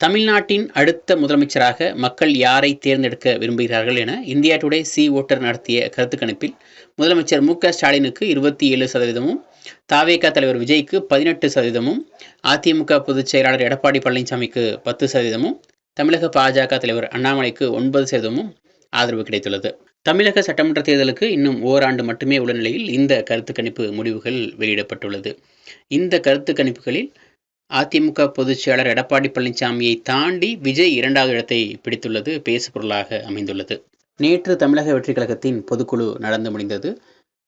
தமிழ்நாட்டின் அடுத்த முதலமைச்சராக மக்கள் யாரை தேர்ந்தெடுக்க விரும்புகிறார்கள் என இந்தியா டுடே சி ஓட்டர் நடத்திய கருத்து கணிப்பில் முதலமைச்சர் மு க ஸ்டாலினுக்கு இருபத்தி ஏழு சதவீதமும் தாவேக தலைவர் விஜய்க்கு பதினெட்டு சதவீதமும் அதிமுக பொதுச் செயலாளர் எடப்பாடி பழனிசாமிக்கு பத்து சதவீதமும் தமிழக பாஜக தலைவர் அண்ணாமலைக்கு ஒன்பது சதவீதமும் ஆதரவு கிடைத்துள்ளது. தமிழக சட்டமன்ற தேர்தலுக்கு இன்னும் ஓராண்டு மட்டுமே உள்ள நிலையில் இந்த கருத்து கணிப்பு முடிவுகள் வெளியிடப்பட்டுள்ளது. இந்த கருத்து கணிப்புகளில் அதிமுக பொதுச்செயலாளர் எடப்பாடி பழனிசாமியை தாண்டி விஜய் இரண்டாவது இடத்தை பிடித்துள்ளது பேசுபொருளாக அமைந்துள்ளது. நேற்று தமிழக வெற்றிக் கழகத்தின் பொதுக்குழு நடந்து முடிந்தது.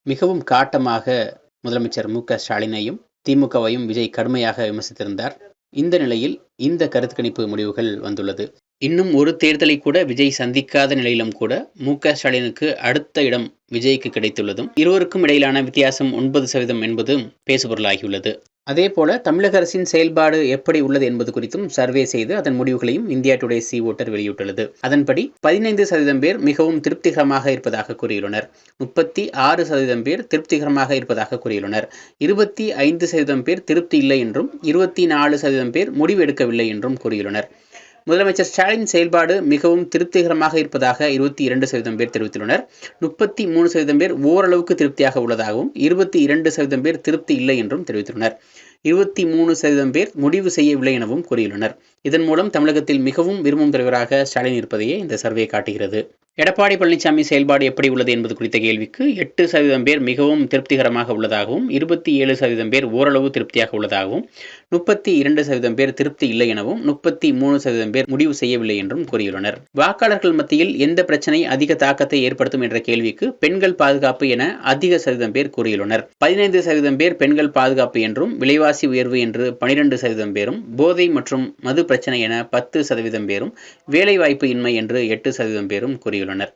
மிகவும் காட்டமாக முதலமைச்சர் மு க ஸ்டாலினையும் திமுகவையும் விஜய் கடுமையாக விமர்சித்திருந்தார். இந்த நிலையில் இந்த கருத்து கணிப்பு முடிவுகள் வந்துள்ளது. இன்னும் ஒரு தேர்தலை கூட விஜய் சந்திக்காத நிலையிலும் கூட மு க ஸ்டாலினுக்கு அடுத்த இடம் விஜய்க்கு கிடைத்துள்ளதும் இருவருக்கும் இடையிலான வித்தியாசம் ஒன்பது சதவீதம் என்பதும் பேசுபொருளாகியுள்ளது. அதே போல தமிழக அரசின் செயல்பாடு எப்படி உள்ளது என்பது குறித்தும் சர்வே செய்து அதன் முடிவுகளையும் இந்தியா டுடே சி ஓட்டர் வெளியிட்டுள்ளது. அதன்படி பதினைந்து சதவீதம் பேர் மிகவும் திருப்திகரமாக இருப்பதாக கூறியுள்ளனர். முப்பத்தி ஆறு சதவீதம் பேர் திருப்திகரமாக இருப்பதாக கூறியுள்ளனர். இருபத்தி ஐந்து சதவீதம் பேர் திருப்தி இல்லை என்றும் இருபத்தி நாலு சதவீதம் பேர் முடிவு எடுக்கவில்லை என்றும் கூறியுள்ளனர். முதலமைச்சர் ஸ்டாலின் செயல்பாடு மிகவும் திருப்திகரமாக இருப்பதாக இருபத்தி இரண்டு சதவீதம் பேர் தெரிவித்துள்ளனர். முப்பத்தி மூணு சதவீதம் பேர் ஓரளவுக்கு திருப்தியாக உள்ளதாகவும் இருபத்தி இரண்டு சதவீதம் பேர் திருப்தி இல்லை என்றும் தெரிவித்துள்ளனர். இருபத்தி மூணு சதவீதம் பேர் முடிவு செய்யவில்லை எனவும் கூறியுள்ளனர். இதன் மூலம் தமிழகத்தில் மிகவும் விரும்பும் தலைவராக ஸ்டாலின் இருப்பதையே இந்த சர்வே காட்டுகிறது. எடப்பாடி பழனிசாமி செயல்பாடு எப்படி உள்ளது என்பது குறித்த கேள்விக்கு எட்டு சதவீதம் பேர் மிகவும் திருப்திகரமாக உள்ளதாகவும் இருபத்தி ஏழு சதவீதம் பேர் ஓரளவு திருப்தியாக உள்ளதாகவும் முப்பத்தி இரண்டு சதவீதம் பேர் திருப்தி இல்லை எனவும் முப்பத்தி மூணு சதவீதம் பேர் முடிவு செய்யவில்லை என்றும் கூறியுள்ளனர். வாக்காளர்கள் மத்தியில் எந்த பிரச்சனை அதிக தாக்கத்தை ஏற்படுத்தும் என்ற கேள்விக்கு பெண்கள் பாதுகாப்பு என அதிக சதவீதம் பேர் கூறியுள்ளனர். பதினைந்து சதவீதம் பேர் பெண்கள் பாதுகாப்பு என்றும் விலைவாசி உயர்வு என்று பனிரெண்டு சதவீதம் பேரும் போதை மற்றும் மது பிரச்சனை என பத்து சதவீதம் பேரும் வேலைவாய்ப்பு இன்மை என்று எட்டு சதவீதம் பேரும் கூறியுள்ளனர்.